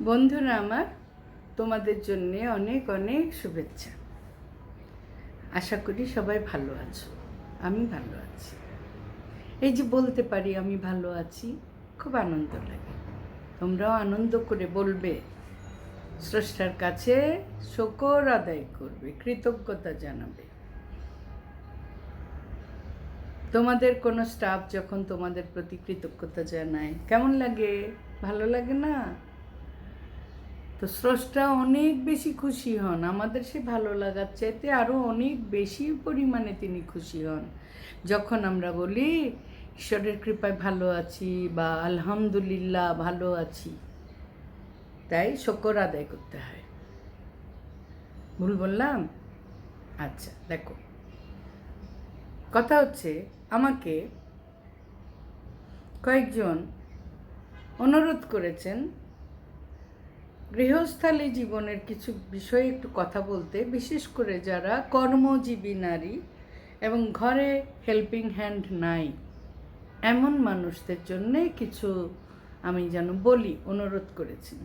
বন্ধুরা আমার, তোমাদের জন্য অনেক অনেক শুভেচ্ছা। আশা করি সবাই ভালো আছো, আমি ভালো আছি। এই যে বলতে পারি আমি ভালো আছি, খুব আনন্দ লাগে। তোমরাও আনন্দ করে বলবে, স্রষ্টার কাছে শকর আদায় করবে, কৃতজ্ঞতা জানাবে। তোমাদের কোনো স্টাফ যখন তোমাদের প্রতি কৃতজ্ঞতা জানায়, কেমন লাগে? ভালো লাগে না? তো স্রষ্টা অনেক বেশি খুশি হন। আমাদের সে ভালো লাগার চাইতে আরও অনেক বেশি পরিমাণে তিনি খুশি হন। যখন আমরা বলি, ঈশ্বরের কৃপায় ভালো আছি বা আলহামদুলিল্লাহ ভালো আছি, তাই শকর আদায় করতে হয়। ভুল বললাম? আচ্ছা দেখো। কথা হচ্ছে, আমাকে কয়েকজন অনুরোধ করেছেন গৃহস্থালী জীবনের কিছু বিষয়ে একটু কথা বলতে, বিশেষ করে যারা কর্মজীবী নারী এবং ঘরে হেল্পিং হ্যান্ড নাই, এমন মানুষদের জন্যে কিছু আমি যেন বলি, অনুরোধ করেছি।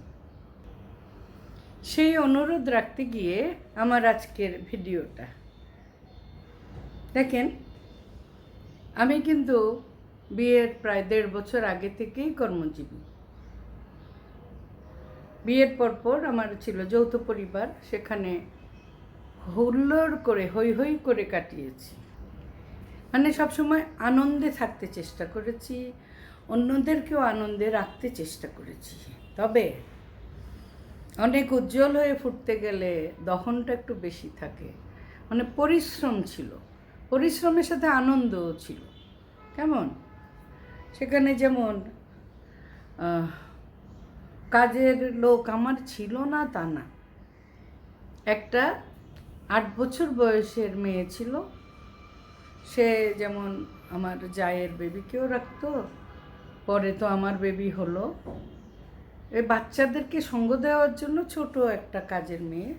সেই অনুরোধ রাখতে গিয়ে আমার আজকের ভিডিওটা। দেখেন, আমি কিন্তু বিয়ের প্রায় দেড় বছর আগে থেকেই কর্মজীবী। বিয়ের পরপর আমার ছিল যৌথ পরিবার, সেখানে হুল্লোড় করে, হৈ হৈ করে কাটিয়েছি। মানে সবসময় আনন্দে থাকতে চেষ্টা করেছি, অন্যদেরকেও আনন্দে রাখতে চেষ্টা করেছি। তবে অনেক উজ্জ্বল হয়ে ফুটতে গেলে দহনটা একটু বেশি থাকে। মানে পরিশ্রম ছিল। পরিশ্রমের সাথে আনন্দও ছিল। কেমন? সেখানে যেমন কাজের লোক আমার ছিল না তা না। একটা আট বছর বয়সের মেয়ে ছিল। সে যেমন আমার জায়ের বেবিকেও রাখতো, পরে তো আমার বেবি হলো। এই বাচ্চাদেরকে সঙ্গ দেওয়ার জন্য ছোট একটা কাজের মেয়ে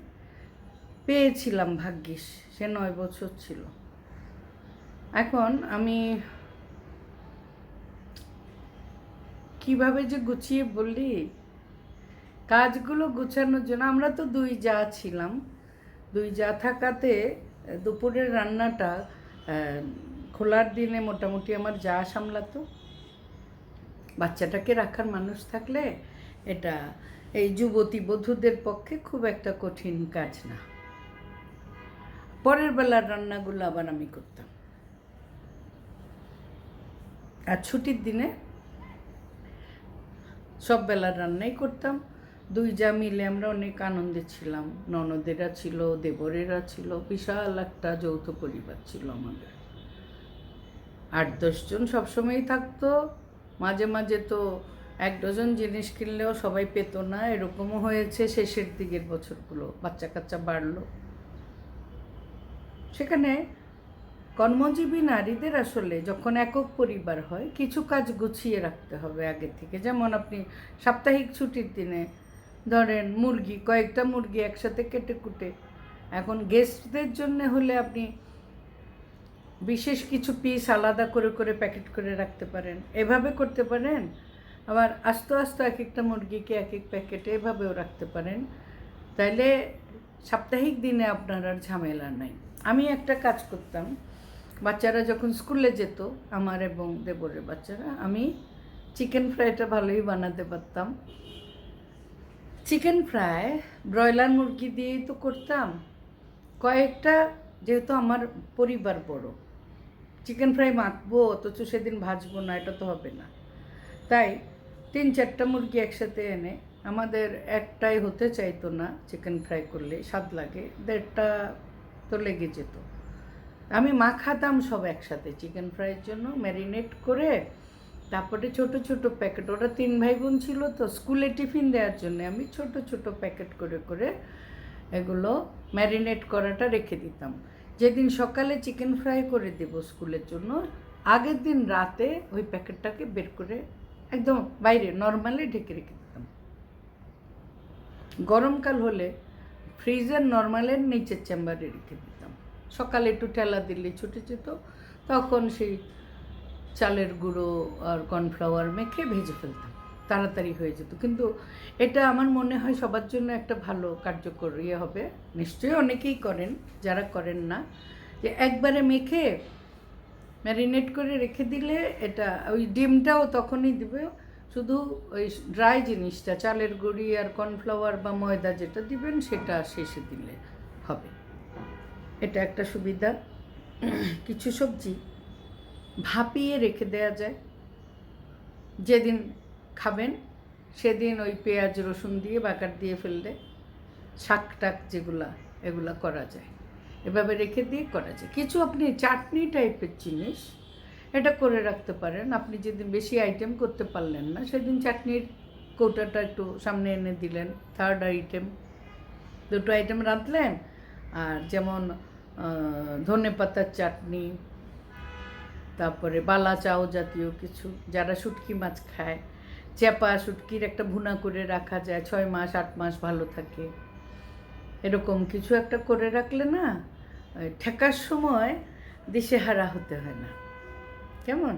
পেয়েছিলাম ভাগ্যিস, সে নয় বছর ছিল। এখন আমি কীভাবে যে গুছিয়ে বললি কাজগুলো গুছানোর জন্য আমরা তো দুই যা ছিলাম। দুই যা থাকাতে দুপুরের রান্নাটা খোলার দিনে মোটামুটি আমার যা সামলাতো। বাচ্চাটাকে রাখার মানুষ থাকলে এটা, এই যুবতী বধূদের পক্ষে খুব একটা কঠিন কাজ না। পরের বেলার রান্নাগুলো আবার আমি করতাম। আর ছুটির দিনে সব বেলার রান্নাই করতাম। দুই যা মিলে আমরা অনেক আনন্দে ছিলাম। ননদেরা ছিল, দেবরেরা ছিল, বিশাল একটা যৌথ পরিবার ছিল আমাদের। আট দশজন সবসময়ই থাকতো। মাঝে মাঝে তো এক ডজন জিনিস কিনলেও সবাই পেতো না। এরকমও হয়েছে শেষের দিকের বছরগুলো। বাচ্চা কাচ্চা বাড়লো। সেখানে কর্মজীবী নারীদের আসলে যখন একক পরিবার হয়, কিছু কাজ গুছিয়ে রাখতে হবে আগে থেকে। যেমন আপনি সাপ্তাহিক ছুটির দিনে ধরেন মুরগি, কয়েকটা মুরগি একসাথে কেটে কুটে। এখন গেস্টদের জন্য হলে আপনি বিশেষ কিছু পিস আলাদা করে করে প্যাকেট করে রাখতে পারেন। এভাবে করতে পারেন। আবার আস্তে আস্তে এক একটা মুরগিকে এক এক প্যাকেটে এভাবেও রাখতে পারেন। তাইলে সাপ্তাহিক দিনে আপনার আর ঝামেলা নাই। আমি একটা কাজ করতাম। বাচ্চারা যখন স্কুলে যেত, আমার এবং দেবরের বাচ্চারা, আমি চিকেন ফ্রাইটা ভালোই বানাতে পারতাম। চিকেন ফ্রাই, ব্রয়লার মুরগি দিয়েই তো করতাম। কয়েকটা যেহেতু আমার পরিবার বড়, চিকেন ফ্রাই মাখবো, অথচ সেদিন ভাজবো না, এটা তো হবে না। তাই তিন চারটা মুরগি একসাথে এনে আমাদের একটাই হতে চাইতো না চিকেন ফ্রাই করলে, স্বাদ লাগে, দেড়টা তো লেগে যেত। আমি মাখাতাম সব একসাথে, চিকেন ফ্রাইয়ের জন্য ম্যারিনেট করে তারপরে ছোট ছোট প্যাকেট ওরা তিন ভাই বোন ছিল তো স্কুলে টিফিন দেওয়ার জন্য আমি ছোট ছোট প্যাকেট করে করে এগুলো ম্যারিনেট করাটা রেখে দিতাম। যেদিন সকালে চিকেন ফ্রাই করে দেব স্কুলের জন্য, আগের দিন রাতে ওই প্যাকেটটাকে বের করে একদম বাইরে নর্মালি ঢেকে রেখে দিতাম। গরমকাল হলে ফ্রিজের নর্মালের নিচের চেম্বারে রেখে দিতাম। সকালে একটু ঠেলা দিলে ছুটে যেত, তখন সেই চালের গুঁড়ো আর কর্নফ্লাওয়ার মেখে ভেজে ফেলতাম, তাড়াতাড়ি হয়ে যেত। কিন্তু এটা আমার মনে হয় সবার জন্য একটা ভালো কার্যকর ইয়ে হবে। নিশ্চয়ই অনেকেই করেন, যারা করেন না, যে একবারে মেখে ম্যারিনেট করে রেখে দিলে এটা, ওই ডিমটাও তখনই দিবে। শুধু ওই ড্রাই জিনিসটা, চালের গুঁড়ি আর কর্নফ্লাওয়ার বা ময়দা যেটা দিবেন, সেটা শেষে দিলে হবে। এটা একটা সুবিধা। কিছু সবজি ভাপিয়ে রেখে দেওয়া যায়। যেদিন খাবেন, সেদিন ওই পেঁয়াজ, রসুন দিয়ে বাকার দিয়ে ফেললে শাক টাক যেগুলা, এগুলা করা যায়। এভাবে রেখে দিয়ে করা যায়। কিছু আপনি চাটনি টাইপের জিনিস, এটা করে রাখতে পারেন। আপনি যেদিন বেশি আইটেম করতে পারলেন না, সেদিন চাটনির কৌটাটা একটু সামনে এনে দিলেন। থার্ড আইটেম দুটো আইটেম রাঁধলেন, আর যেমন ধনে পাতার চাটনি তারপরে বালা চাও জাতীয় কিছু, যারা শুটকি মাছ খায় চেপা শুটকির একটা ভুনা করে রাখা যায়, ছয় মাস, আট মাস ভালো থাকে। এরকম কিছু একটা করে রাখলে না ঠেকার সময় দেশে হারা হতে হয় না। কেমন?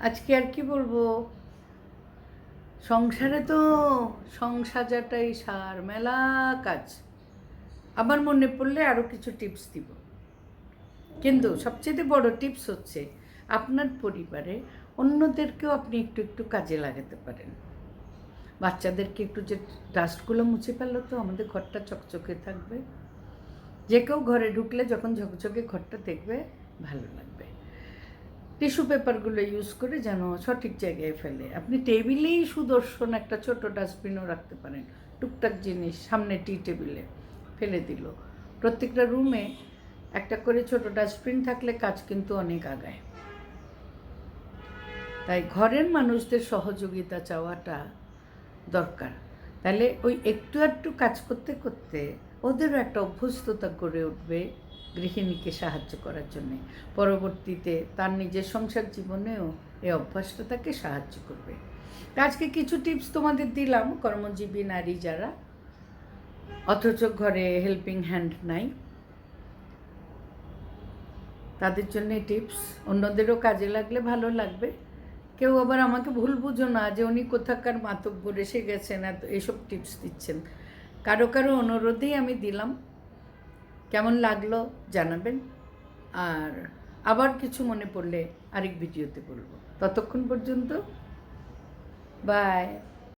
আজকে আর কি বলব? সংসারে তো সংসাজাটাই সার, মেলা কাজ। আবার মনে পড়লে আরও কিছু টিপস দিব। কিন্তু সবচেয়ে বড় টিপস হচ্ছে আপনার পরিবারে অন্যদেরকেও আপনি একটু একটু কাজে লাগাতে পারেন। বাচ্চাদেরকে একটু যে ডাস্টগুলো মুছে ফেলল তো আমাদের ঘরটা চকচকে থাকবে। যে কেউ ঘরে ঢুকলে যখন ঝকঝকে ঘরটা দেখবে, ভালো লাগবে। টিস্যু পেপারগুলো ইউজ করে যেন সঠিক জায়গায় ফেলে। আপনি টেবিলেই সুদর্শন একটা ছোট ডাস্টবিনও রাখতে পারেন। টুকটাক জিনিস সামনে টি টেবিলে ফেলে দিল। প্রত্যেকটা রুমে একটা করে ছোট ডাস্টবিন থাকলে কাজ কিন্তু অনেক আগায়। তাই ঘরের মানুষদের সহযোগিতা চাওয়াটা দরকার। তাহলে ওই একটু একটু কাজ করতে করতে ওদেরও একটা অভ্যস্ততা গড়ে উঠবে গৃহিণীকে সাহায্য করার জন্যে। পরবর্তীতে তার নিজের সংসার জীবনেও এই অভ্যাসটা তাকে সাহায্য করবে। আজকে কিছু টিপস তোমাদের দিলাম, কর্মজীবী নারী যারা। অথচ ঘরে হেল্পিং হ্যান্ড নাই। তাদের জন্য টিপস। অন্যদেরও কাজে লাগলে ভালো লাগবে। কেউ আবার আমাকে ভুল বুঝো না যে উনি কোথাকার মাতব্বর এসে গেছেন এত এসব টিপস দিচ্ছেন। কারও কারও অনুরোধেই আমি দিলাম। কেমন লাগল জানাবেন। আর আবার কিছু মনে পড়লে আরেক ভিডিওতে বলব। ততক্ষণ পর্যন্ত, বাই।